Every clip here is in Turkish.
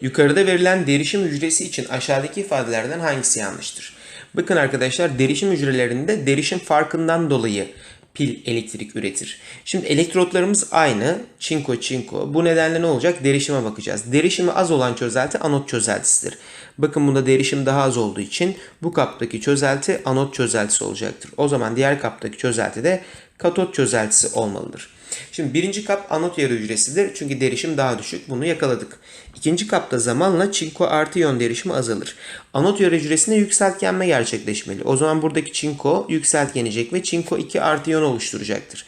Yukarıda verilen derişim hücresi için aşağıdaki ifadelerden hangisi yanlıştır? Bakın arkadaşlar derişim hücrelerinde derişim farkından dolayı pil elektrik üretir. Şimdi elektrotlarımız aynı. Çinko çinko. Bu nedenle ne olacak? Derişime bakacağız. Derişimi az olan çözelti anot çözeltisidir. Bakın bunda derişim daha az olduğu için bu kaptaki çözelti anot çözeltisi olacaktır. O zaman diğer kaptaki çözelti de katot çözeltisi olmalıdır. Şimdi birinci kap anot yarı hücresidir çünkü derişim daha düşük. Bunu yakaladık. İkinci kapta zamanla çinko artı iyon derişimi azalır. Anot yarı hücresinde yükseltgenme gerçekleşmeli. O zaman buradaki çinko yükseltgenecek ve çinko 2 artı iyon oluşturacaktır.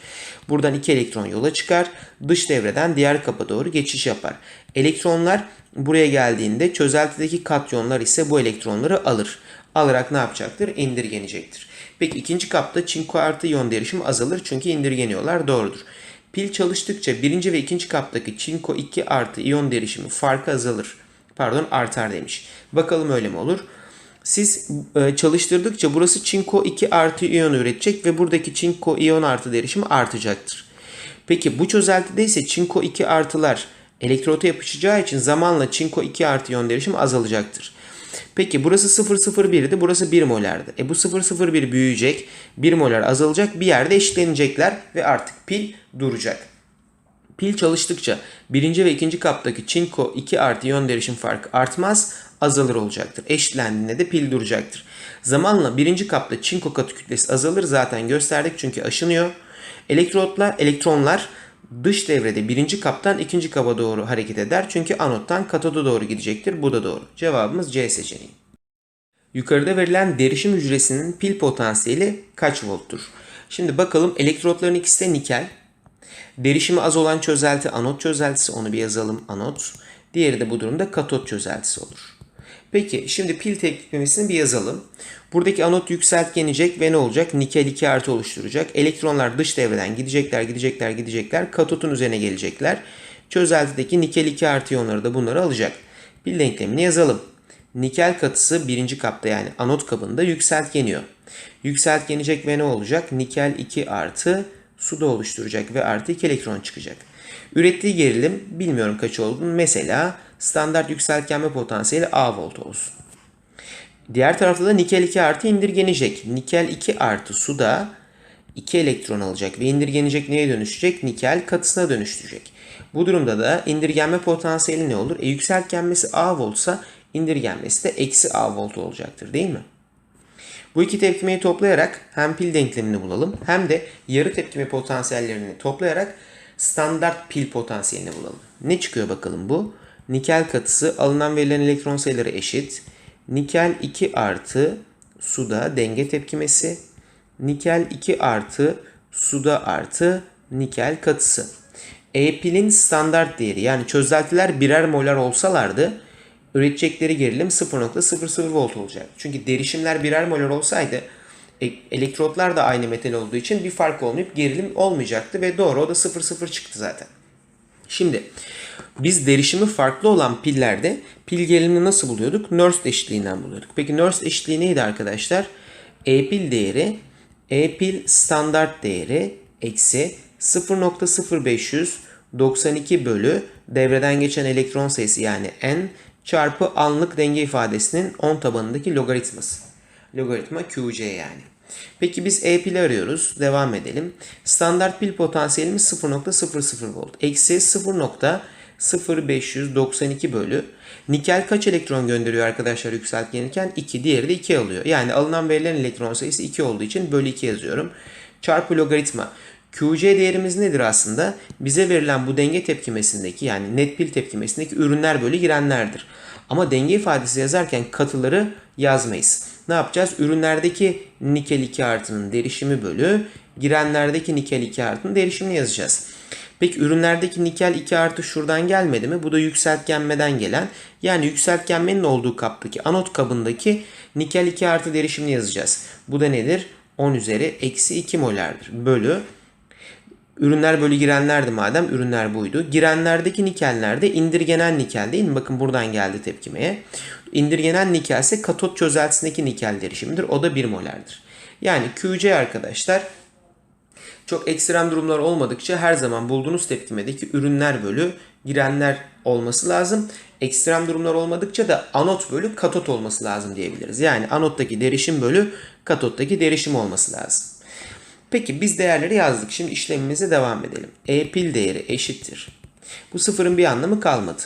Buradan 2 elektron yola çıkar. Dış devreden diğer kapa doğru geçiş yapar. Elektronlar buraya geldiğinde çözeltideki katyonlar ise bu elektronları alır. Alarak ne yapacaktır? İndirgenecektir. Peki ikinci kapta çinko artı iyon derişimi azalır çünkü indirgeniyorlar. Doğrudur. Pil çalıştıkça birinci ve ikinci kaptaki çinko 2 artı iyon derişimi farkı azalır. Pardon artar demiş. Bakalım öyle mi olur? Siz e, çalıştırdıkça burası çinko 2 artı iyon üretecek ve buradaki çinko iyon artı derişimi artacaktır. Peki bu çözeltide ise çinko 2 artılar elektrota yapışacağı için zamanla çinko 2 artı iyon derişimi azalacaktır. Peki burası 0,01 idi burası 1 molardı. E bu 0,01 büyüyecek 1 molar azalacak bir yerde eşitlenecekler ve artık pil duracak. Pil çalıştıkça birinci ve ikinci kaptaki çinko 2 artı iyon derişim farkı artmaz azalır olacaktır. Eşitlendiğinde de pil duracaktır. Zamanla birinci kapta çinko katı kütlesi azalır zaten gösterdik çünkü aşınıyor. Elektrotla elektronlar dış devrede birinci kaptan ikinci kaba doğru hareket eder. Çünkü anottan katoda doğru gidecektir. Bu da doğru. Cevabımız C seçeneği. Yukarıda verilen derişim hücresinin pil potansiyeli kaç volttur? Şimdi bakalım elektrotların ikisi de nikel. Derişimi az olan çözelti anot çözeltisi onu bir yazalım anot. Diğeri de bu durumda katot çözeltisi olur. Peki şimdi pil tepkimesini bir yazalım. Buradaki anot yükseltgenecek ve ne olacak? Nikel 2 artı oluşturacak. Elektronlar dış devreden gidecekler, gidecekler, gidecekler. Katotun üzerine gelecekler. Çözeltideki nikel 2 artı iyonları da bunları alacak. Pil denklemini yazalım. Nikel katısı birinci kapta yani anot kabında yükseltgeniyor. Yükseltgenecek ve ne olacak? Nikel 2 artı su da oluşturacak ve artı 2 elektron çıkacak. Ürettiği gerilim bilmiyorum kaç olduğunu. Mesela standart yükseltgenme potansiyeli A volt olsun. Diğer tarafta da nikel 2 artı indirgenecek. Nikel 2 artı suda 2 elektron alacak ve indirgenecek neye dönüşecek? Nikel katısına dönüştürecek. Bu durumda da indirgenme potansiyeli ne olur? E yükseltgenmesi A voltsa indirgenmesi de eksi A volt olacaktır değil mi? Bu iki tepkimeyi toplayarak hem pil denklemini bulalım hem de yarı tepkime potansiyellerini toplayarak standart pil potansiyelini bulalım. Ne çıkıyor bakalım bu? Nikel katısı alınan verilen elektron sayıları eşit. Nikel 2 artı suda denge tepkimesi. Nikel 2 artı suda artı nikel katısı. E pilin standart değeri yani çözeltiler birer molar olsalardı üretecekleri gerilim 0.00 volt olacak. Çünkü derişimler birer molar olsaydı e, elektrotlar da aynı metal olduğu için bir fark olmayıp gerilim olmayacaktı ve doğru o da 0.0 çıktı zaten. Şimdi biz derişimi farklı olan pillerde pil gerilimini nasıl buluyorduk? Nernst eşitliğinden buluyorduk. Peki Nernst eşitliği neydi arkadaşlar? E pil değeri E pil standart değeri eksi 0.0592 bölü devreden geçen elektron sayısı yani n çarpı anlık denge ifadesinin 10 tabanındaki logaritması. Logaritma QC yani. Peki biz E pili arıyoruz. Devam edelim. Standart pil potansiyelimiz 0.00 volt. Eksi 0.0592 bölü. Nikel kaç elektron gönderiyor arkadaşlar yükseltgenirken? 2. Diğeri de 2 alıyor. Yani alınan verilen elektron sayısı 2 olduğu için bölü 2 yazıyorum. Çarpı logaritma. QC değerimiz nedir aslında? Bize verilen bu denge tepkimesindeki yani net pil tepkimesindeki ürünler bölü girenlerdir. Ama denge ifadesi yazarken katıları yazmayız. Ne yapacağız? Ürünlerdeki nikel 2 artının derişimi bölü girenlerdeki nikel 2 artının derişimini yazacağız. Peki ürünlerdeki nikel 2 artı şuradan gelmedi mi? Bu da yükseltgenmeden gelen. Yani yükseltgenmenin olduğu kaptaki anot kabındaki nikel 2 artı derişimini yazacağız. Bu da nedir? 10 üzeri eksi 2 molardır. Bölü Ürünler bölü girenlerdi madem ürünler buydu. Girenlerdeki nikellerde indirgenen nikel değil mi? Bakın buradan geldi tepkimeye. İndirgenen nikel ise katot çözeltisindeki nikel derişimidir. O da 1 molardır. Yani QC arkadaşlar çok ekstrem durumlar olmadıkça her zaman bulduğunuz tepkimedeki ürünler bölü girenler olması lazım. ekstrem durumlar olmadıkça da anot bölü katot olması lazım diyebiliriz. Yani anottaki derişim bölü katottaki derişim olması lazım. Peki biz değerleri yazdık. Şimdi işlemimize devam edelim. E pil değeri eşittir. Bu sıfırın bir anlamı kalmadı.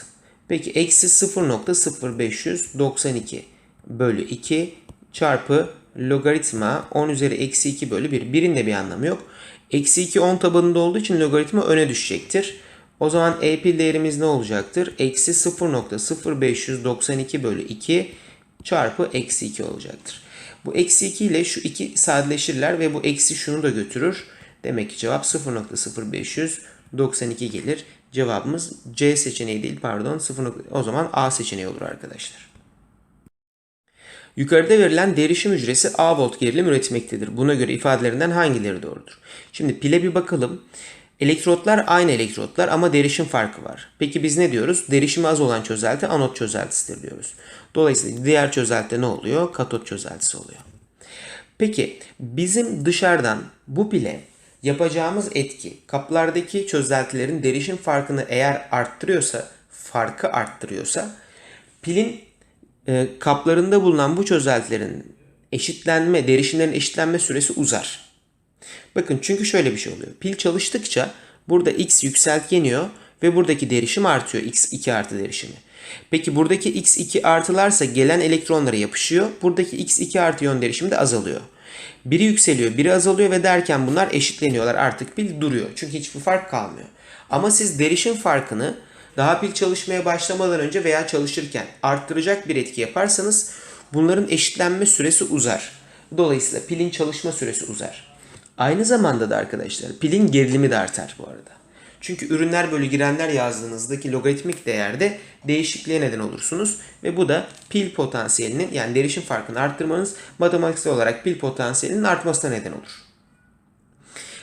Peki eksi 0.0592 bölü 2 çarpı logaritma 10 üzeri eksi 2 bölü 1. Birin de bir anlamı yok. Eksi 2 10 tabanında olduğu için logaritma öne düşecektir. O zaman e pil değerimiz ne olacaktır? Eksi 0.0592 bölü 2 çarpı eksi 2 olacaktır. Bu eksi 2 ile şu 2 sadeleşirler ve bu eksi şunu da götürür. Demek ki cevap 0.0592 gelir. Cevabımız C seçeneği değil pardon 0. O zaman A seçeneği olur arkadaşlar. Yukarıda verilen derişim hücresi A volt gerilim üretmektedir. Buna göre ifadelerinden hangileri doğrudur? Şimdi pile bir bakalım. Elektrotlar aynı elektrotlar ama derişim farkı var. Peki biz ne diyoruz? Derişimi az olan çözelti anot çözeltisidir diyoruz. Dolayısıyla diğer çözeltide ne oluyor? Katot çözeltisi oluyor. Peki bizim dışarıdan bu pile yapacağımız etki kaplardaki çözeltilerin derişim farkını eğer arttırıyorsa, farkı arttırıyorsa pilin e, kaplarında bulunan bu çözeltilerin eşitlenme, derişimlerin eşitlenme süresi uzar. Bakın çünkü şöyle bir şey oluyor. Pil çalıştıkça burada x yükseltgeniyor ve buradaki derişim artıyor. x2 artı derişimi. Peki buradaki x2 artılarsa gelen elektronlara yapışıyor. Buradaki x2 artı yön derişimi de azalıyor. Biri yükseliyor, biri azalıyor ve derken bunlar eşitleniyorlar. Artık pil duruyor. Çünkü hiçbir fark kalmıyor. Ama siz derişim farkını daha pil çalışmaya başlamadan önce veya çalışırken arttıracak bir etki yaparsanız bunların eşitlenme süresi uzar. Dolayısıyla pilin çalışma süresi uzar. Aynı zamanda da arkadaşlar pilin gerilimi de artar bu arada. Çünkü ürünler bölü girenler yazdığınızdaki logaritmik değerde değişikliğe neden olursunuz. Ve bu da pil potansiyelinin yani derişim farkını arttırmanız matematiksel olarak pil potansiyelinin artmasına neden olur.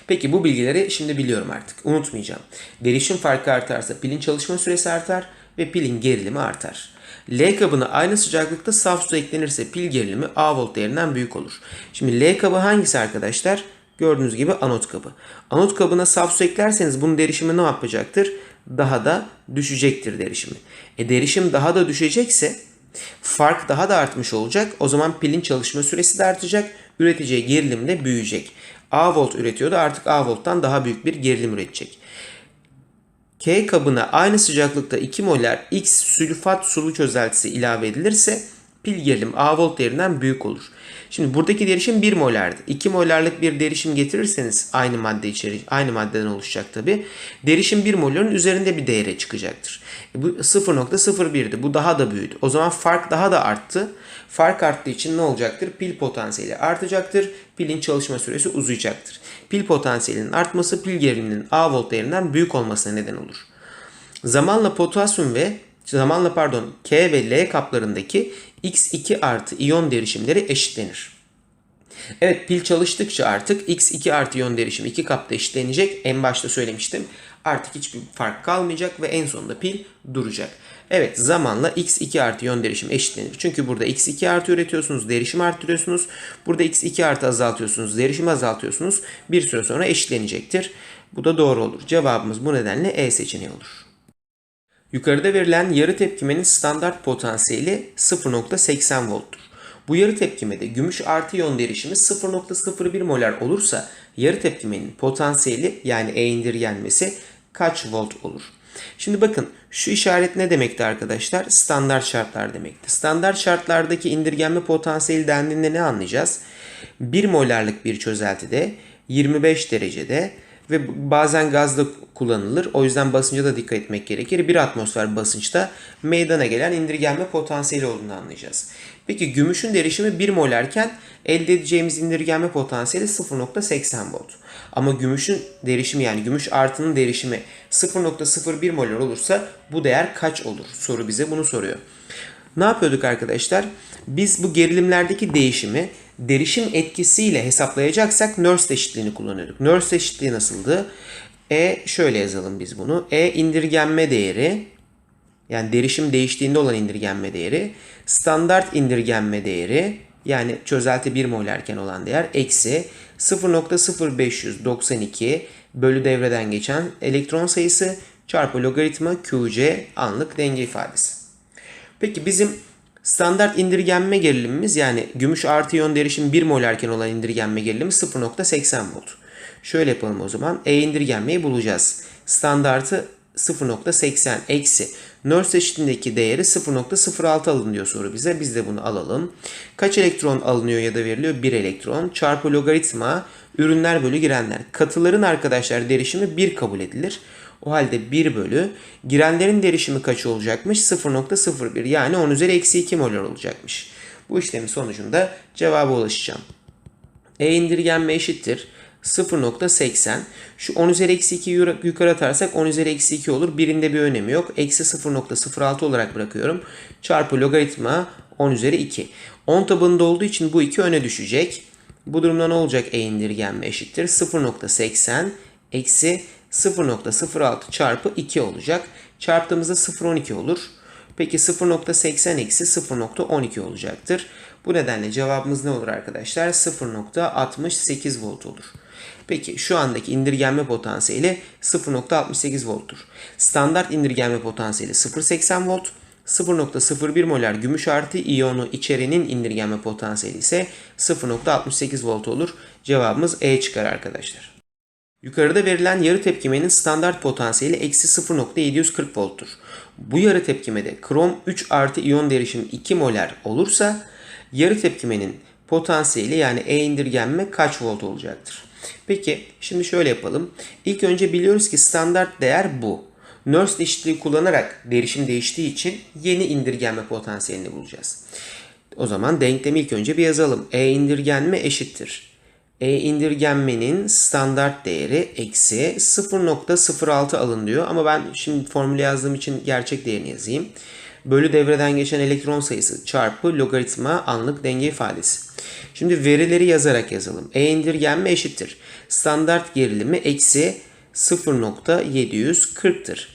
Peki bu bilgileri şimdi biliyorum artık. Unutmayacağım. Derişim farkı artarsa pilin çalışma süresi artar ve pilin gerilimi artar. L kabına aynı sıcaklıkta saf su eklenirse pil gerilimi A volt değerinden büyük olur. Şimdi L kabı hangisi arkadaşlar? Gördüğünüz gibi anot kabı. Anot kabına saf su eklerseniz bunun derişimi ne yapacaktır? Daha da düşecektir derişimi. E derişim daha da düşecekse fark daha da artmış olacak. O zaman pilin çalışma süresi de artacak. Üreteceği gerilim de büyüyecek. A volt üretiyordu artık A volttan daha büyük bir gerilim üretecek. K kabına aynı sıcaklıkta 2 molar X sülfat sulu çözeltisi ilave edilirse pil gerilim A volt değerinden büyük olur. Şimdi buradaki derişim 1 molardı. 2 molarlık bir derişim getirirseniz aynı madde içeri aynı maddeden oluşacak tabi. Derişim 1 moların üzerinde bir değere çıkacaktır. E bu 0.01'di. Bu daha da büyüdü. O zaman fark daha da arttı. Fark arttığı için ne olacaktır? Pil potansiyeli artacaktır. Pilin çalışma süresi uzayacaktır. Pil potansiyelinin artması pil geriliminin A volt değerinden büyük olmasına neden olur. Zamanla potasyum ve zamanla pardon K ve L kaplarındaki X2 artı iyon derişimleri eşitlenir. Evet pil çalıştıkça artık X2 artı iyon derişimi iki kapta eşitlenecek. En başta söylemiştim. Artık hiçbir fark kalmayacak ve en sonunda pil duracak. Evet zamanla X2 artı iyon derişim eşitlenir. Çünkü burada X2 artı üretiyorsunuz, derişim arttırıyorsunuz. Burada X2 artı azaltıyorsunuz, derişimi azaltıyorsunuz. Bir süre sonra eşitlenecektir. Bu da doğru olur. Cevabımız bu nedenle E seçeneği olur. Yukarıda verilen yarı tepkimenin standart potansiyeli 0.80 volttur. Bu yarı tepkimede gümüş artı iyon derişimi 0.01 molar olursa yarı tepkimenin potansiyeli yani E indirgenmesi kaç volt olur? Şimdi bakın şu işaret ne demekti arkadaşlar? Standart şartlar demekti. Standart şartlardaki indirgenme potansiyeli dendiğinde ne anlayacağız? 1 molarlık bir çözeltide 25 derecede ve bazen gazda kullanılır. O yüzden basınca da dikkat etmek gerekir. Bir atmosfer basınçta meydana gelen indirgenme potansiyeli olduğunu anlayacağız. Peki gümüşün derişimi 1 molarken elde edeceğimiz indirgenme potansiyeli 0.80 volt. Ama gümüşün derişimi yani gümüş artının derişimi 0.01 molar olursa bu değer kaç olur? Soru bize bunu soruyor. Ne yapıyorduk arkadaşlar? Biz bu gerilimlerdeki değişimi derişim etkisiyle hesaplayacaksak Nernst eşitliğini kullanıyorduk. Nernst eşitliği nasıldı? E şöyle yazalım biz bunu. E indirgenme değeri yani derişim değiştiğinde olan indirgenme değeri standart indirgenme değeri yani çözelti 1 molarken olan değer eksi 0.0592 bölü devreden geçen elektron sayısı çarpı logaritma QC anlık denge ifadesi. Peki bizim standart indirgenme gerilimimiz yani gümüş artı iyon derişim 1 molarken olan indirgenme gerilimi 0.80 volt. Şöyle yapalım o zaman. E indirgenmeyi bulacağız. Standartı 0.80 eksi. Nurse eşitliğindeki değeri 0.06 alın diyor soru bize. Biz de bunu alalım. Kaç elektron alınıyor ya da veriliyor? 1 elektron. Çarpı logaritma ürünler bölü girenler. Katıların arkadaşlar derişimi 1 kabul edilir. O halde 1 bölü girenlerin derişimi kaç olacakmış? 0.01 yani 10 üzeri eksi 2 molar olacakmış. Bu işlemin sonucunda cevaba ulaşacağım. E indirgenme eşittir. 0.80. Şu 10 üzeri eksi 2'yi yukarı atarsak 10 üzeri eksi 2 olur. Birinde bir önemi yok. Eksi 0.06 olarak bırakıyorum. Çarpı logaritma 10 üzeri 2. 10 tabanında olduğu için bu 2 öne düşecek. Bu durumda ne olacak? E indirgenme eşittir. 0.80 eksi 0.06 çarpı 2 olacak. Çarptığımızda 0.12 olur. Peki 0.80 eksi 0.12 olacaktır. Bu nedenle cevabımız ne olur arkadaşlar? 0.68 volt olur. Peki şu andaki indirgenme potansiyeli 0.68 volttur. Standart indirgenme potansiyeli 0.80 volt. 0.01 molar gümüş artı iyonu içerinin indirgenme potansiyeli ise 0.68 volt olur. Cevabımız E çıkar arkadaşlar. Yukarıda verilen yarı tepkimenin standart potansiyeli eksi 0.740 volttur. Bu yarı tepkimede krom 3 artı iyon derişimi 2 molar olursa yarı tepkimenin potansiyeli yani E indirgenme kaç volt olacaktır? Peki şimdi şöyle yapalım. İlk önce biliyoruz ki standart değer bu. Nernst eşitliği kullanarak derişim değiştiği için yeni indirgenme potansiyelini bulacağız. O zaman denklemi ilk önce bir yazalım. E indirgenme eşittir. E indirgenmenin standart değeri eksi 0.06 alın diyor. Ama ben şimdi formülü yazdığım için gerçek değerini yazayım. Bölü devreden geçen elektron sayısı çarpı logaritma anlık denge ifadesi. Şimdi verileri yazarak yazalım. E indirgenme eşittir. Standart gerilimi eksi 0.740'tır.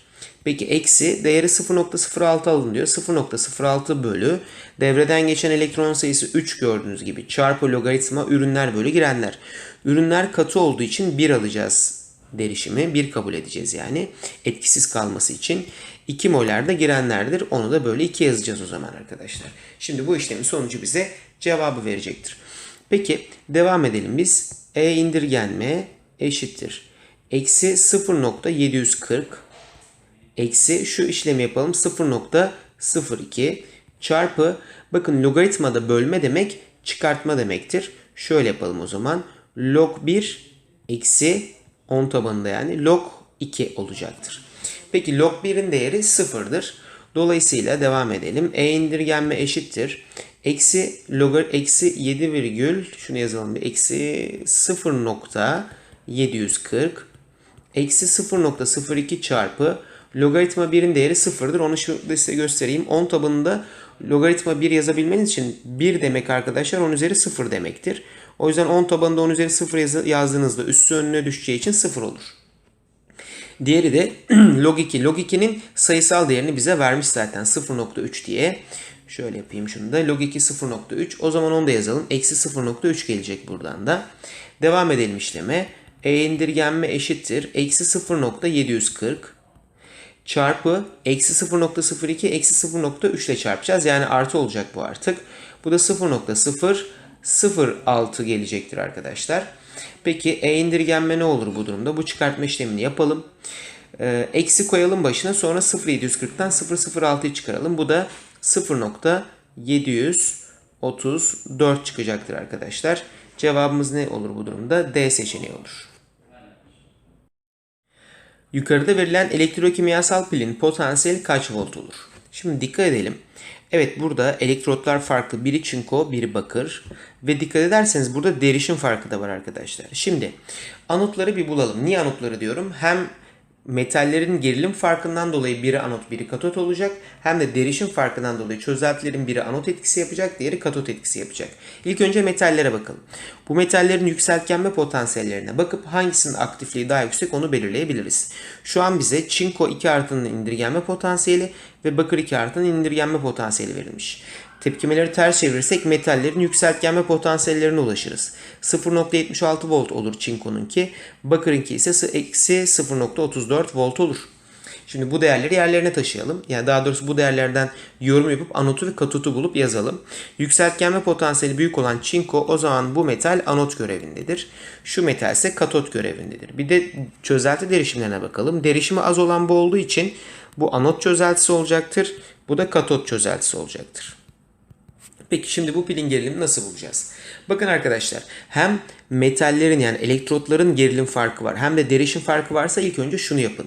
Peki eksi değeri 0.06 alın diyor. 0.06 bölü devreden geçen elektron sayısı 3 gördüğünüz gibi çarpı logaritma ürünler bölü girenler. Ürünler katı olduğu için 1 alacağız derişimi. 1 kabul edeceğiz yani etkisiz kalması için. 2 molar da girenlerdir. Onu da böyle 2 yazacağız o zaman arkadaşlar. Şimdi bu işlemin sonucu bize cevabı verecektir. Peki devam edelim biz. E indirgenme eşittir. Eksi 0.740 eksi şu işlemi yapalım 0.02 çarpı bakın logaritmada bölme demek çıkartma demektir. Şöyle yapalım o zaman. Log 1 eksi 10 tabanında yani log 2 olacaktır. Peki log 1'in değeri 0'dır. Dolayısıyla devam edelim. E indirgenme eşittir. Eksi logar eksi 7 virgül şunu yazalım bir eksi 0.740 eksi 0.02 çarpı logaritma 1'in değeri 0'dır. Onu şurada size göstereyim. 10 tabanında logaritma 1 yazabilmeniz için 1 demek arkadaşlar 10 üzeri 0 demektir. O yüzden 10 tabanında 10 üzeri 0 yazdığınızda üssü önüne düşeceği için 0 olur. Diğeri de log 2. Log 2'nin sayısal değerini bize vermiş zaten 0.3 diye. Şöyle yapayım şunu da. Log 2 0.3. O zaman onu da yazalım. Eksi 0.3 gelecek buradan da. Devam edelim işleme. E indirgenme eşittir. Eksi 0.740 çarpı eksi 0.02 eksi 0.3 ile çarpacağız. Yani artı olacak bu artık. Bu da 0.006 gelecektir arkadaşlar. Peki E indirgenme ne olur bu durumda? Bu çıkartma işlemini yapalım. Ee, eksi koyalım başına sonra 0.740'dan 0.06'yı çıkaralım. Bu da 0.734 çıkacaktır arkadaşlar. Cevabımız ne olur bu durumda? D seçeneği olur. Yukarıda verilen elektrokimyasal pilin potansiyeli kaç volt olur? Şimdi dikkat edelim. Evet burada elektrotlar farklı. Biri çinko, biri bakır. Ve dikkat ederseniz burada derişim farkı da var arkadaşlar. Şimdi anotları bir bulalım. Niye anotları diyorum? Hem metallerin gerilim farkından dolayı biri anot biri katot olacak. Hem de derişim farkından dolayı çözeltilerin biri anot etkisi yapacak, diğeri katot etkisi yapacak. İlk önce metallere bakalım. Bu metallerin yükseltgenme potansiyellerine bakıp hangisinin aktifliği daha yüksek onu belirleyebiliriz. Şu an bize çinko 2 artının indirgenme potansiyeli ve bakır 2 artının indirgenme potansiyeli verilmiş. Tepkimeleri ters çevirirsek metallerin yükseltgenme potansiyellerine ulaşırız. 0.76 volt olur çinkonunki, bakırınki ise eksi 0.34 volt olur. Şimdi bu değerleri yerlerine taşıyalım. Yani daha doğrusu bu değerlerden yorum yapıp anotu ve katotu bulup yazalım. Yükseltgenme potansiyeli büyük olan çinko o zaman bu metal anot görevindedir. Şu metal ise katot görevindedir. Bir de çözelti derişimlerine bakalım. Derişimi az olan bu olduğu için bu anot çözeltisi olacaktır. Bu da katot çözeltisi olacaktır. Peki şimdi bu pilin gerilimini nasıl bulacağız? Bakın arkadaşlar hem metallerin yani elektrotların gerilim farkı var hem de derişim farkı varsa ilk önce şunu yapın.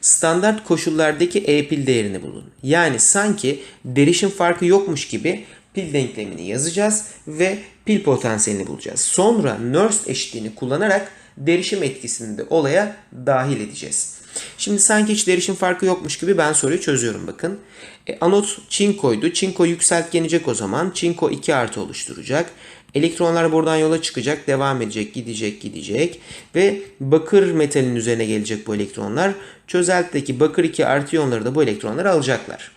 Standart koşullardaki E pil değerini bulun. Yani sanki derişim farkı yokmuş gibi pil denklemini yazacağız ve pil potansiyelini bulacağız. Sonra Nernst eşitliğini kullanarak derişim etkisini de olaya dahil edeceğiz. Şimdi sanki hiç derişim farkı yokmuş gibi ben soruyu çözüyorum bakın. E, anot çinkoydu. Çinko yükseltgenecek o zaman. Çinko 2 artı oluşturacak. Elektronlar buradan yola çıkacak, devam edecek, gidecek, gidecek ve bakır metalin üzerine gelecek bu elektronlar. Çözeltideki bakır 2 artı iyonları da bu elektronları alacaklar.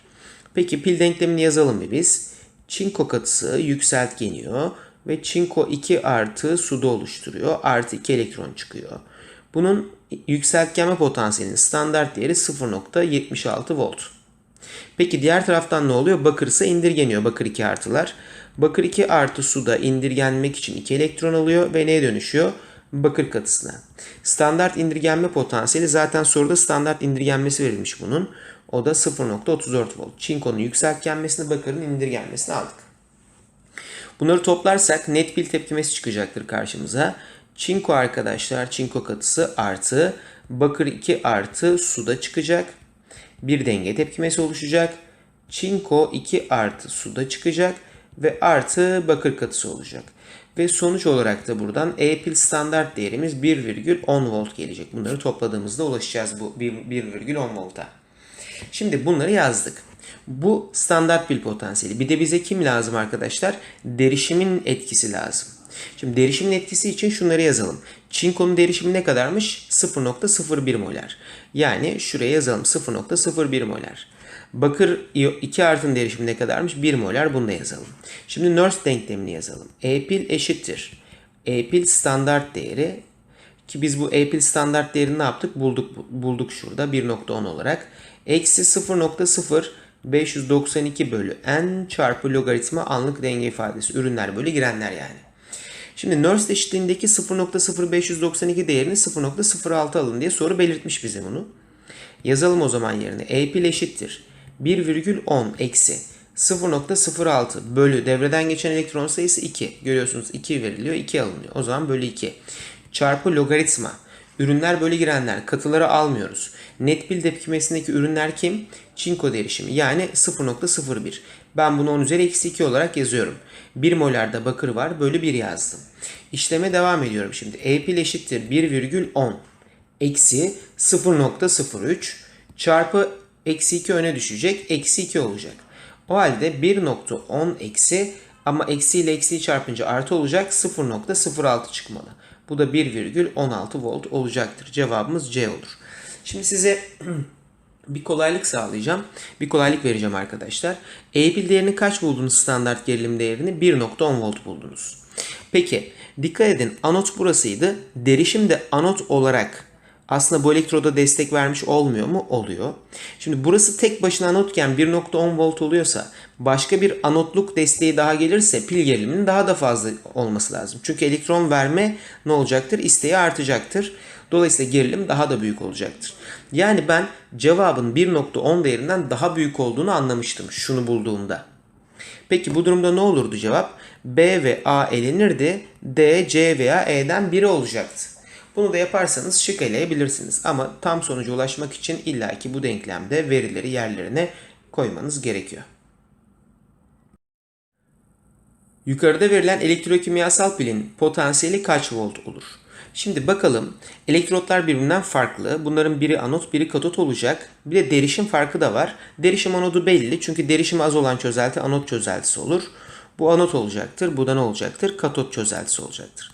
Peki pil denklemini yazalım bir biz. Çinko katısı yükseltgeniyor ve çinko 2 artı suda oluşturuyor. Artı 2 elektron çıkıyor. Bunun yükseltgenme potansiyelinin standart değeri 0.76 volt. Peki diğer taraftan ne oluyor? Bakır ise indirgeniyor. Bakır 2 artılar. Bakır 2 artı suda indirgenmek için 2 elektron alıyor ve neye dönüşüyor? Bakır katısına. Standart indirgenme potansiyeli zaten soruda standart indirgenmesi verilmiş bunun. O da 0.34 volt. Çinkonun yükseltgenmesini, bakırın indirgenmesini aldık. Bunları toplarsak net pil tepkimesi çıkacaktır karşımıza. Çinko arkadaşlar, çinko katısı artı bakır 2 artı suda çıkacak. Bir denge tepkimesi oluşacak. Çinko 2 artı suda çıkacak ve artı bakır katısı olacak. Ve sonuç olarak da buradan E pil standart değerimiz 1,10 volt gelecek. Bunları topladığımızda ulaşacağız bu 1,10 volta. Şimdi bunları yazdık. Bu standart pil potansiyeli. Bir de bize kim lazım arkadaşlar? Derişimin etkisi lazım. Şimdi derişimin etkisi için şunları yazalım. Çinkonun derişimi ne kadarmış? 0.01 molar. Yani şuraya yazalım 0.01 molar. Bakır 2 artın derişimi ne kadarmış? 1 molar bunu da yazalım. Şimdi Nernst denklemini yazalım. E pil eşittir. E pil standart değeri ki biz bu E pil standart değerini ne yaptık? Bulduk bulduk şurada 1.10 olarak. Eksi 0.0 592 bölü n çarpı logaritma anlık denge ifadesi. Ürünler bölü girenler yani. Şimdi Nernst eşitliğindeki 0.0592 değerini 0.06 alın diye soru belirtmiş bize bunu. Yazalım o zaman yerine. E pil eşittir. 1,10 eksi 0.06 bölü devreden geçen elektron sayısı 2. Görüyorsunuz 2 veriliyor 2 alınıyor. O zaman bölü 2. Çarpı logaritma. Ürünler bölü girenler. Katıları almıyoruz. Net pil tepkimesindeki ürünler kim? Çinko derişimi yani 0.01. Ben bunu 10 üzeri eksi 2 olarak yazıyorum. 1 molarda bakır var bölü 1 yazdım. İşleme devam ediyorum şimdi. E pil eşittir 1,10 eksi 0.03 çarpı eksi 2 öne düşecek. Eksi 2 olacak. O halde 1.10 eksi ama eksi ile eksiyi çarpınca artı olacak 0.06 çıkmalı. Bu da 1,16 volt olacaktır. Cevabımız C olur. Şimdi size bir kolaylık sağlayacağım. Bir kolaylık vereceğim arkadaşlar. E pil değerini kaç buldunuz standart gerilim değerini? 1.10 volt buldunuz. Peki dikkat edin anot burasıydı. Derişim de anot olarak aslında bu elektroda destek vermiş olmuyor mu? Oluyor. Şimdi burası tek başına anotken 1.10 volt oluyorsa başka bir anotluk desteği daha gelirse pil geriliminin daha da fazla olması lazım. Çünkü elektron verme ne olacaktır? İsteği artacaktır. Dolayısıyla gerilim daha da büyük olacaktır. Yani ben cevabın 1.10 değerinden daha büyük olduğunu anlamıştım şunu bulduğumda. Peki bu durumda ne olurdu cevap? B ve A elenirdi. D, C veya E'den biri olacaktı. Bunu da yaparsanız şık eleyebilirsiniz. Ama tam sonuca ulaşmak için illaki bu denklemde verileri yerlerine koymanız gerekiyor. Yukarıda verilen elektrokimyasal pilin potansiyeli kaç volt olur? Şimdi bakalım elektrotlar birbirinden farklı. Bunların biri anot biri katot olacak. Bir de derişim farkı da var. Derişim anodu belli çünkü derişim az olan çözelti anot çözeltisi olur. Bu anot olacaktır. Bu da ne olacaktır? Katot çözeltisi olacaktır.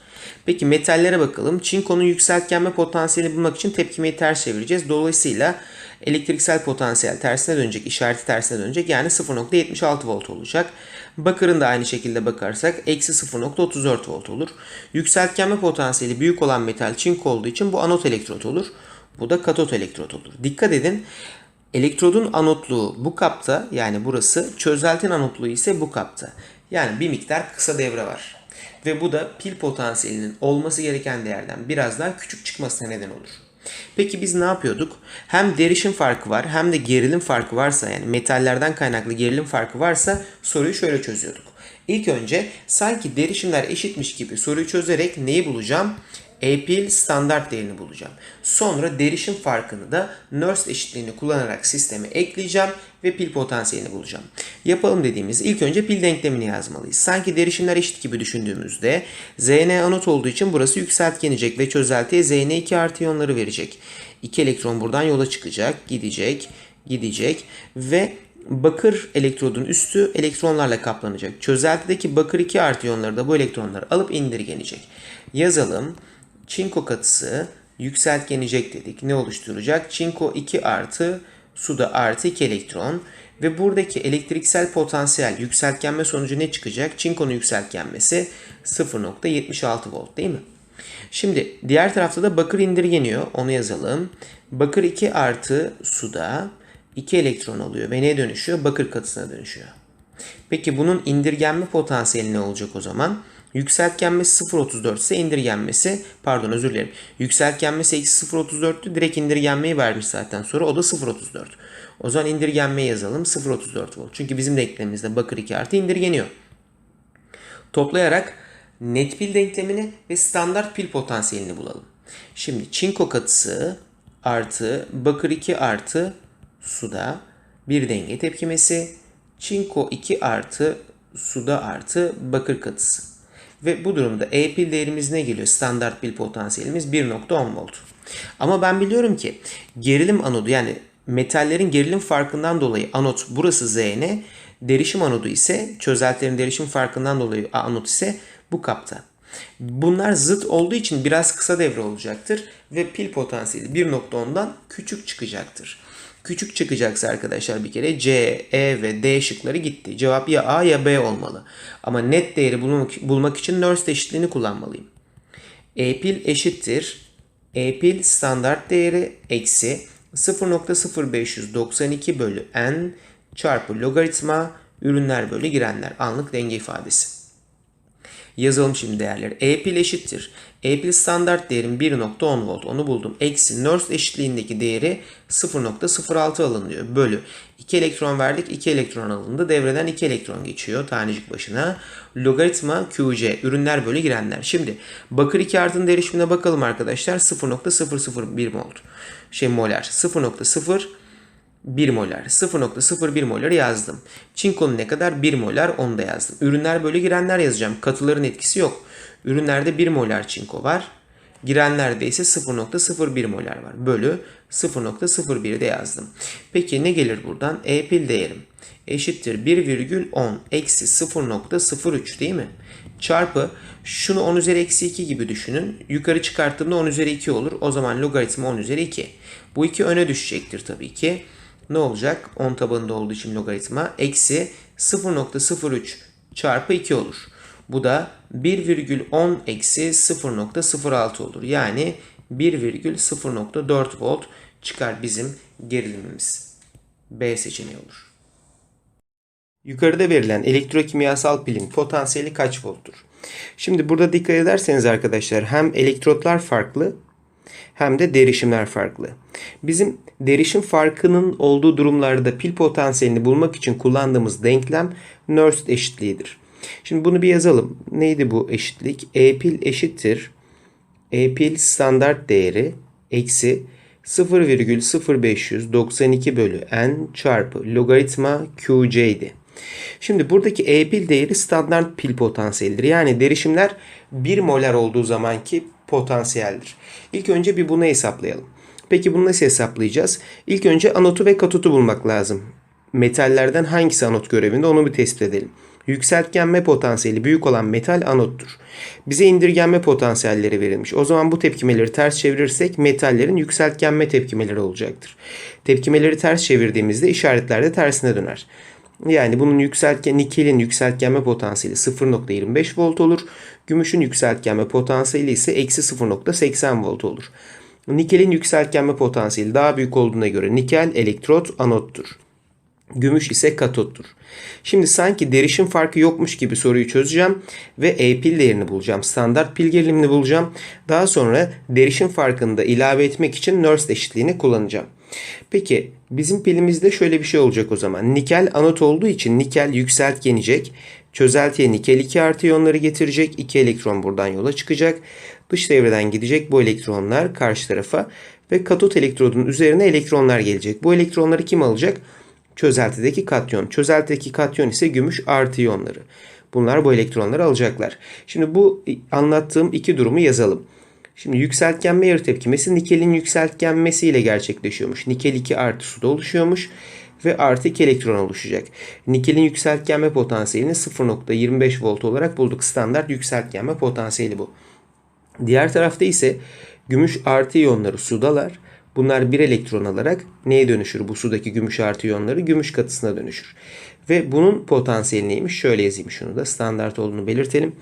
Peki metallere bakalım. Çinkonun yükseltgenme potansiyelini bulmak için tepkimeyi ters çevireceğiz. Dolayısıyla elektriksel potansiyel tersine dönecek, işareti tersine dönecek. Yani 0.76 volt olacak. Bakırın da aynı şekilde bakarsak eksi 0.34 volt olur. Yükseltgenme potansiyeli büyük olan metal çinko olduğu için bu anot elektrot olur. Bu da katot elektrot olur. Dikkat edin Elektrodun anotluğu bu kapta yani burası çözeltin anotluğu ise bu kapta. Yani bir miktar kısa devre var. Ve bu da pil potansiyelinin olması gereken değerden biraz daha küçük çıkmasına neden olur. Peki biz ne yapıyorduk? Hem derişim farkı var hem de gerilim farkı varsa yani metallerden kaynaklı gerilim farkı varsa soruyu şöyle çözüyorduk. İlk önce sanki derişimler eşitmiş gibi soruyu çözerek neyi bulacağım? E-pil standart değerini bulacağım. Sonra derişim farkını da Nernst eşitliğini kullanarak sisteme ekleyeceğim ve pil potansiyelini bulacağım. Yapalım dediğimiz ilk önce pil denklemini yazmalıyız. Sanki derişimler eşit gibi düşündüğümüzde Zn anot olduğu için burası yükseltgenecek ve çözeltiye Zn2 artı iyonları verecek. 2 elektron buradan yola çıkacak, gidecek, gidecek ve bakır elektrodun üstü elektronlarla kaplanacak. Çözeltideki bakır 2 artı iyonları da bu elektronları alıp indirgenecek. Yazalım. Çinko katısı yükseltgenecek dedik. Ne oluşturacak? Çinko 2 artı suda artı 2 elektron. Ve buradaki elektriksel potansiyel yükseltgenme sonucu ne çıkacak? Çinkonun yükseltgenmesi 0.76 volt değil mi? Şimdi diğer tarafta da bakır indirgeniyor. Onu yazalım. Bakır 2 artı suda 2 elektron alıyor ve neye dönüşüyor? Bakır katısına dönüşüyor. Peki bunun indirgenme potansiyeli ne olacak o zaman? Yükseltgenmesi 0.34 ise indirgenmesi pardon özür dilerim. Yükseltgenmesi eksi 0.34'tü. Direkt indirgenmeyi vermiş zaten sonra. O da 0.34. O zaman indirgenmeyi yazalım. 0.34 volt. Çünkü bizim denklemimizde bakır 2 artı indirgeniyor. Toplayarak net pil denklemini ve standart pil potansiyelini bulalım. Şimdi çinko katısı artı bakır 2 artı suda bir denge tepkimesi. Çinko 2 artı suda artı bakır katısı. Ve bu durumda E pil değerimiz ne geliyor? Standart pil potansiyelimiz 1.10 volt. Ama ben biliyorum ki gerilim anodu yani metallerin gerilim farkından dolayı anot burası Zn, derişim anodu ise çözeltilerin derişim farkından dolayı anot ise bu kapta. Bunlar zıt olduğu için biraz kısa devre olacaktır ve pil potansiyeli 1.10'dan küçük çıkacaktır. Küçük çıkacaksa arkadaşlar bir kere C, E ve D şıkları gitti. Cevap ya A ya B olmalı. Ama net değeri bulmak, bulmak için Nernst eşitliğini kullanmalıyım. E pil eşittir. E pil standart değeri eksi 0.0592 bölü n çarpı logaritma ürünler bölü girenler anlık denge ifadesi. Yazalım şimdi değerleri. E pil eşittir. E pil standart değerim 1.10 volt onu buldum. Eksi Nernst eşitliğindeki değeri 0.06 alınıyor. Bölü 2 elektron verdik 2 elektron alındı. Devreden 2 elektron geçiyor tanecik başına. Logaritma QC ürünler bölü girenler. Şimdi bakır 2 artının derişimine bakalım arkadaşlar. 0.001 volt. Şey molar 0.0 1 molar. 0.01 molar yazdım. Çinkonun ne kadar? 1 molar onu da yazdım. Ürünler bölü girenler yazacağım. Katıların etkisi yok. Ürünlerde 1 molar çinko var. Girenlerde ise 0.01 molar var. Bölü 0.01'i de yazdım. Peki ne gelir buradan? E pil değerim eşittir 1,10 eksi 0.03 değil mi? Çarpı şunu 10 üzeri eksi 2 gibi düşünün. Yukarı çıkarttığımda 10 üzeri 2 olur. O zaman logaritma 10 üzeri 2. Bu 2 öne düşecektir tabii ki. Ne olacak? 10 tabanında olduğu için logaritma eksi 0.03 çarpı 2 olur. Bu da 1,10 eksi 0.06 olur. Yani 1,0.4 volt çıkar bizim gerilimimiz. B seçeneği olur. Yukarıda verilen elektrokimyasal pilin potansiyeli kaç volttur? Şimdi burada dikkat ederseniz arkadaşlar hem elektrotlar farklı hem de derişimler farklı. Bizim derişim farkının olduğu durumlarda pil potansiyelini bulmak için kullandığımız denklem Nernst eşitliğidir. Şimdi bunu bir yazalım. Neydi bu eşitlik? E pil eşittir. E pil standart değeri eksi 0,0592 bölü n çarpı logaritma QC idi. Şimdi buradaki E pil değeri standart pil potansiyelidir. Yani derişimler 1 molar olduğu zamanki potansiyeldir. İlk önce bir bunu hesaplayalım. Peki bunu nasıl hesaplayacağız? İlk önce anotu ve katotu bulmak lazım. Metallerden hangisi anot görevinde onu bir tespit edelim. Yükseltgenme potansiyeli büyük olan metal anottur. Bize indirgenme potansiyelleri verilmiş. O zaman bu tepkimeleri ters çevirirsek metallerin yükseltgenme tepkimeleri olacaktır. Tepkimeleri ters çevirdiğimizde işaretler de tersine döner. Yani bunun yükseltgen nikelin yükseltgenme potansiyeli 0.25 volt olur. Gümüşün yükseltgenme potansiyeli ise eksi 0.80 volt olur. Nikelin yükseltgenme potansiyeli daha büyük olduğuna göre nikel elektrot anottur. Gümüş ise katottur. Şimdi sanki derişim farkı yokmuş gibi soruyu çözeceğim ve E pil değerini bulacağım. Standart pil gerilimini bulacağım. Daha sonra derişim farkını da ilave etmek için Nernst eşitliğini kullanacağım. Peki bizim pilimizde şöyle bir şey olacak o zaman. Nikel anot olduğu için nikel yükseltgenecek. Çözeltiye nikel 2 artı iyonları getirecek. 2 elektron buradan yola çıkacak. Dış devreden gidecek bu elektronlar karşı tarafa ve katot elektrodun üzerine elektronlar gelecek. Bu elektronları kim alacak? Çözeltideki katyon. Çözeltideki katyon ise gümüş artı iyonları. Bunlar bu elektronları alacaklar. Şimdi bu anlattığım iki durumu yazalım. Şimdi yükseltgenme yarı tepkimesi nikelin yükseltgenmesiyle gerçekleşiyormuş. Nikel 2 artı suda oluşuyormuş ve artı 2 elektron oluşacak. Nikelin yükseltgenme potansiyelini 0.25 volt olarak bulduk. Standart yükseltgenme potansiyeli bu. Diğer tarafta ise gümüş artı iyonları sudalar. Bunlar bir elektron alarak neye dönüşür? Bu sudaki gümüş artı iyonları gümüş katısına dönüşür. Ve bunun potansiyeli neymiş? Şöyle yazayım şunu da standart olduğunu belirtelim.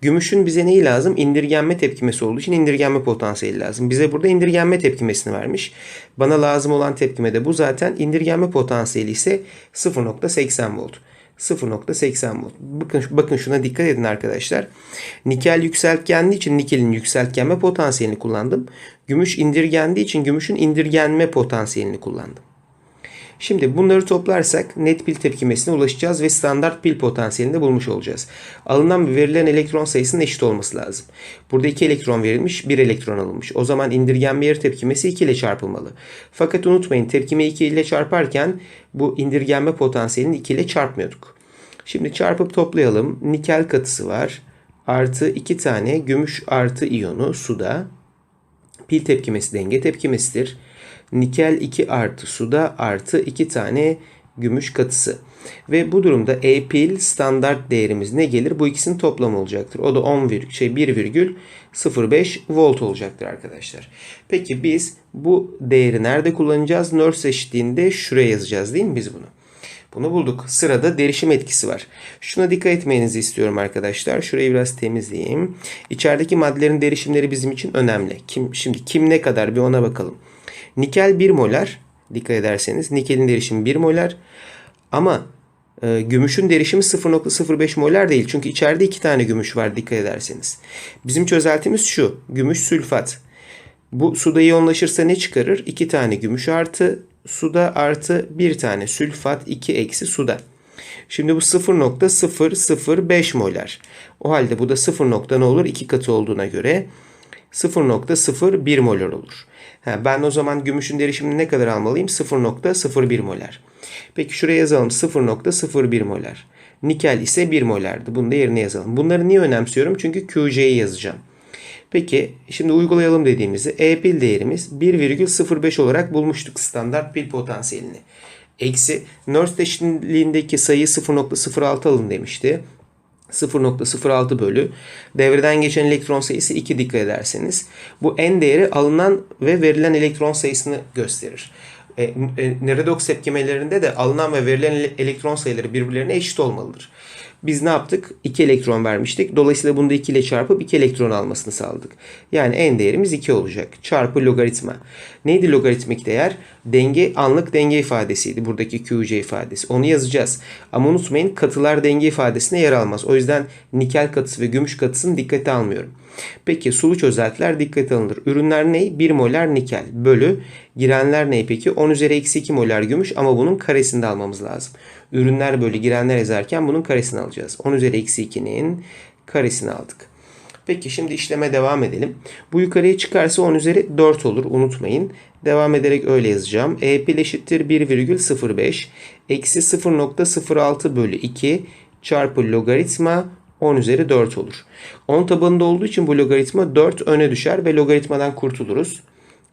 Gümüşün bize neyi lazım? İndirgenme tepkimesi olduğu için indirgenme potansiyeli lazım. Bize burada indirgenme tepkimesini vermiş. Bana lazım olan tepkime de bu zaten. İndirgenme potansiyeli ise 0.80 volt. 0.80 volt. Bakın, bakın şuna dikkat edin arkadaşlar. Nikel yükseltgendiği için nikelin yükseltgenme potansiyelini kullandım. Gümüş indirgendiği için gümüşün indirgenme potansiyelini kullandım. Şimdi bunları toplarsak net pil tepkimesine ulaşacağız ve standart pil potansiyelini de bulmuş olacağız. Alınan ve verilen elektron sayısının eşit olması lazım. Burada 2 elektron verilmiş, 1 elektron alınmış. O zaman indirgenme yarı tepkimesi 2 ile çarpılmalı. Fakat unutmayın tepkime 2 ile çarparken bu indirgenme potansiyelini 2 ile çarpmıyorduk. Şimdi çarpıp toplayalım. Nikel katısı var. Artı 2 tane gümüş artı iyonu suda. Pil tepkimesi denge tepkimesidir. Nikel 2 artı suda artı 2 tane gümüş katısı. Ve bu durumda E pil standart değerimiz ne gelir? Bu ikisinin toplamı olacaktır. O da 10, şey 1,05 volt olacaktır arkadaşlar. Peki biz bu değeri nerede kullanacağız? Nernst eşitliğinde şuraya yazacağız değil mi biz bunu? Bunu bulduk. Sırada derişim etkisi var. Şuna dikkat etmenizi istiyorum arkadaşlar. Şurayı biraz temizleyeyim. İçerideki maddelerin derişimleri bizim için önemli. Kim Şimdi kim ne kadar bir ona bakalım. Nikel 1 molar. Dikkat ederseniz nikelin derişimi 1 molar. Ama e, gümüşün derişimi 0.05 molar değil. Çünkü içeride 2 tane gümüş var dikkat ederseniz. Bizim çözeltimiz şu. Gümüş sülfat. Bu suda iyonlaşırsa ne çıkarır? 2 tane gümüş artı suda artı 1 tane sülfat 2 eksi suda. Şimdi bu 0.005 molar. O halde bu da 0. ne olur? 2 katı olduğuna göre 0.01 molar olur. Ha, ben o zaman gümüşün derişimini ne kadar almalıyım? 0.01 molar. Peki şuraya yazalım 0.01 molar. Nikel ise 1 molardı. Bunu da yerine yazalım. Bunları niye önemsiyorum? Çünkü QC'yi yazacağım. Peki şimdi uygulayalım dediğimizde E pil değerimiz 1,05 olarak bulmuştuk standart pil potansiyelini. Eksi Nernst eşitliğindeki sayı 0.06 alın demişti. 0.06 bölü devreden geçen elektron sayısı 2 dikkat ederseniz. Bu n değeri alınan ve verilen elektron sayısını gösterir. E, e, Neredox tepkimelerinde de alınan ve verilen elektron sayıları birbirlerine eşit olmalıdır. Biz ne yaptık? 2 elektron vermiştik. Dolayısıyla bunu da 2 ile çarpıp 2 elektron almasını sağladık. Yani n değerimiz 2 olacak. Çarpı logaritma. Neydi logaritmik değer? Denge anlık denge ifadesiydi. Buradaki QC ifadesi. Onu yazacağız. Ama unutmayın katılar denge ifadesine yer almaz. O yüzden nikel katısı ve gümüş katısını dikkate almıyorum. Peki sulu çözeltiler dikkate alınır. Ürünler ne? 1 molar nikel bölü girenler ne peki? 10 üzeri eksi 2 molar gümüş ama bunun karesini de almamız lazım. Ürünler bölü girenler yazarken bunun karesini alacağız. 10 üzeri eksi 2'nin karesini aldık. Peki şimdi işleme devam edelim. Bu yukarıya çıkarsa 10 üzeri 4 olur unutmayın. Devam ederek öyle yazacağım. E pil eşittir 1,05 eksi 0.06 bölü 2 çarpı logaritma 10 üzeri 4 olur. 10 tabanında olduğu için bu logaritma 4 öne düşer ve logaritmadan kurtuluruz.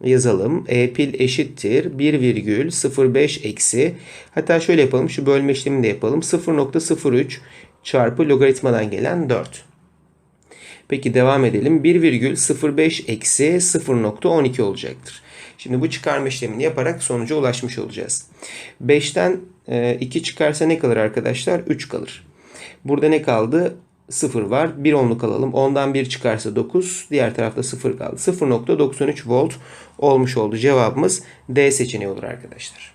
Yazalım. E pil eşittir 1,05 eksi. Hatta şöyle yapalım. Şu bölme işlemini de yapalım. 0.03 çarpı logaritmadan gelen 4. Peki devam edelim. 1,05 eksi 0.12 olacaktır. Şimdi bu çıkarma işlemini yaparak sonuca ulaşmış olacağız. 5'ten 2 çıkarsa ne kalır arkadaşlar? 3 kalır. Burada ne kaldı? 0 var. 1 onluk alalım. 10'dan 1 çıkarsa 9. Diğer tarafta 0 kaldı. 0.93 volt olmuş oldu. Cevabımız D seçeneği olur arkadaşlar.